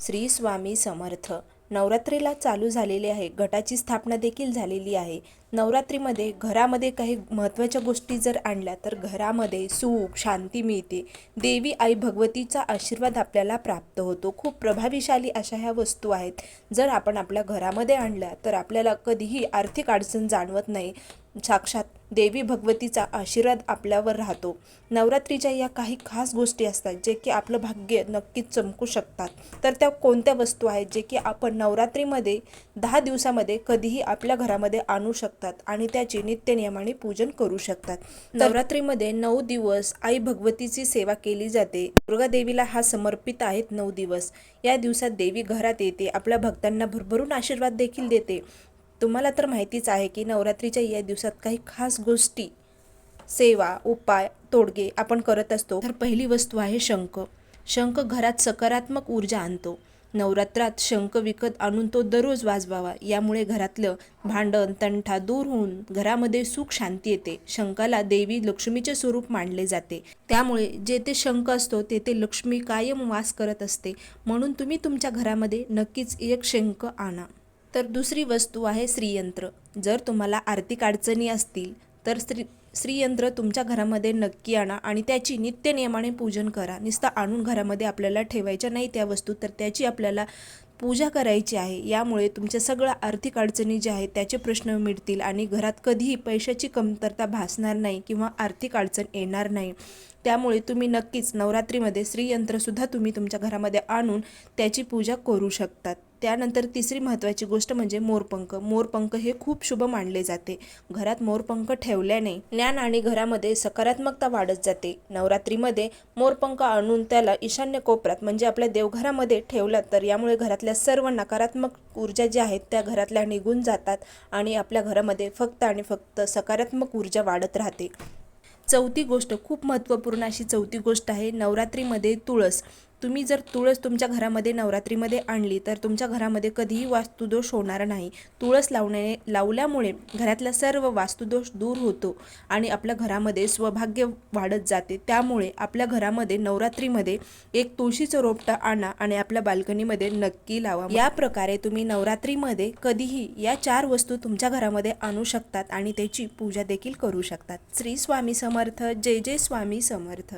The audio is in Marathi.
श्री स्वामी समर्थ. नवरात्रीला चालू झालेले आहे. गटाची स्थापना देखील झालेली आहे. नवरात्रीमध्ये घरामध्ये काही महत्त्वाच्या गोष्टी जर आणल्या तर घरामध्ये सुख शांती मिळते. देवी आई भगवतीचा आशीर्वाद आपल्याला प्राप्त होतो. खूप प्रभावीशाली अशा ह्या वस्तू आहेत. जर आपण आपल्या घरामध्ये आणल्या तर आपल्याला कधीही आर्थिक अडचण जाणवत नाही. साक्षात देवी भगवतीचा आशीर्वाद आपल्यावर राहतो. नवरात्रीच्या या काही खास गोष्टी असतात जे की आपलं भाग्य नक्कीच चमकू शकतात. तर त्या कोणत्या वस्तू आहेत जे की आपण नवरात्रीमध्ये दहा दिवसामध्ये कधीही आपल्या घरामध्ये आणू शकतात आणि त्याचे नित्यनियमाने पूजन करू शकतात? नवरात्रीमध्ये नऊ दिवस आई भगवतीची सेवा केली जाते. दुर्गा देवीला हा समर्पित आहेत नऊ दिवस. या दिवसात देवी घरात येते आपल्या भक्तांना भरभरून आशीर्वाद देखील देते. तुम्हाला तर माहितीच आहे की नवरात्रीच्या या दिवसात काही खास गोष्टी सेवा उपाय तोडगे आपण करत असतो. तर पहिली वस्तू आहे शंख. शंख घरात सकारात्मक ऊर्जा आणतो. नवरात्रात शंख विकत आणून तो दररोज वाजवावा. यामुळे घरातलं भांडण तंठा दूर होऊन घरामध्ये सुख शांती येते. शंखाला देवी लक्ष्मीचे स्वरूप मानले जाते. त्यामुळे जेथे शंख असतो तेथे लक्ष्मी कायम वास करत असते. म्हणून तुम्ही तुमच्या घरामध्ये नक्कीच एक शंख आणा. तर दुसरी वस्तू आहे श्रीयंत्र. जर तुम्हाला आर्थिक अडचणी असतील तर स्त्री श्रीयंत्र तुमच्या घरामध्ये नक्की आणा आणि त्याची नित्य नियमाने पूजन करा. नुसतं आणून घरामध्ये आपल्याला ठेवायच्या नाही त्या वस्तू तर त्याची आपल्याला पूजा करायची आहे. यामुळे तुमच्या सगळ्या आर्थिक अडचणी ज्या आहेत त्याचे प्रश्न मिटतील आणि घरात कधीही पैशाची कमतरता भासणार नाही किंवा आर्थिक अडचण येणार नाही. त्यामुळे तुम्ही नक्कीच नवरात्रीमध्ये श्रीयंत्रसुद्धा तुम्ही तुमच्या घरामध्ये आणून त्याची पूजा करू शकतात. त्यानंतर तिसरी महत्त्वाची गोष्ट म्हणजे मोरपंख. मोरपंख हे खूप शुभ मानले जाते. घरात मोरपंख ठेवल्याने ज्ञान आणि घरामध्ये सकारात्मकता वाढत जाते. नवरात्रीमध्ये मोरपंख आणून त्याला ईशान्य कोपऱ्यात म्हणजे आपल्या देवघरामध्ये ठेवला तर यामुळे घरातल्या सर्व नकारात्मक ऊर्जा ज्या आहेत त्या घरातल्या निघून जातात आणि आपल्या घरामध्ये फक्त आणि फक्त सकारात्मक ऊर्जा वाढत राहते. चौथी गोष्ट खूप महत्त्वपूर्ण अशी चौथी गोष्ट आहे नवरात्रीमध्ये तुळस. तुम्ही जर तुळस तुमच्या घरामध्ये नवरात्रीमध्ये आणली तर तुमच्या घरामध्ये कधीही वास्तुदोष होणार नाही. तुळस लावण्याने लावल्यामुळे घरातला सर्व वास्तुदोष दूर होतो आणि आपल्या घरामध्ये स्वभाग्य वाढत जाते. त्यामुळे आपल्या घरामध्ये नवरात्रीमध्ये एक तुळशीचं रोपटं आणा आणि आपल्या बाल्कनीमध्ये नक्की लावा. या प्रकारे तुम्ही नवरात्रीमध्ये कधीही या चार वस्तू तुमच्या घरामध्ये आणू शकतात आणि त्याची पूजा देखील करू शकतात. श्री स्वामी समर्थ. जय जय स्वामी समर्थ.